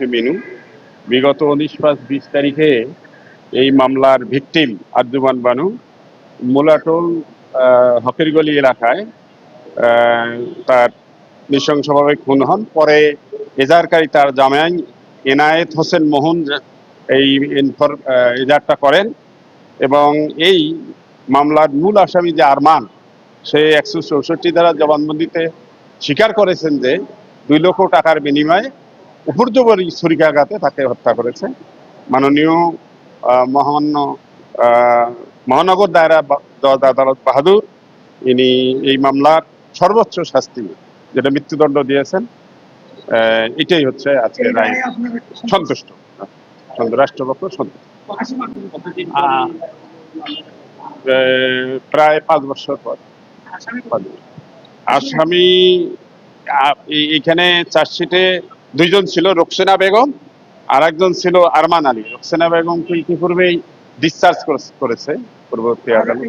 ওরফে মিনু। বিগত উনিশ পাঁচ বিশ তারিখে এই মামলার ভিকটিম আর্জুমান বানু মোলাটোল হকেরগলি এলাকায় তার নৃশংসভাবে খুন হন। পরে এজাহারকারী তার জামাই এনায়েত হোসেন মোহন এই আহ, করেন এবং এই মামলার মূল আসামি যে আরমান সে একশো চৌষট্টি দ্বারা জবানবন্দিতে স্বীকার করেছেন যে দুই লক্ষ টাকার বিনিময়ে উপর্যবরী ছুরিকাঘাতে তাকে হত্যা করেছে। মাননীয় মহামান্য মহানগর দায়রা জজ আদালত বাহাদুর ইনি এই মামলার সর্বোচ্চ শাস্তি যেটা মৃত্যুদণ্ড দিয়েছেন এটাই হচ্ছে আজকে রায়। সন্তুষ্ট। সন্ত- রাষ্ট্রপক্ষ সন্তুষ্ট। প্রায় পাঁচ বছর পর। আসামি এইখানে চার্জশিটে দুইজন ছিল রোকসেনা বেগম আর একজন ছিল আরমান আলী রোকসেনা বেগম তো ইতিপূর্বেই ডিসচার্জ করেছে পূর্ববর্তী আগামী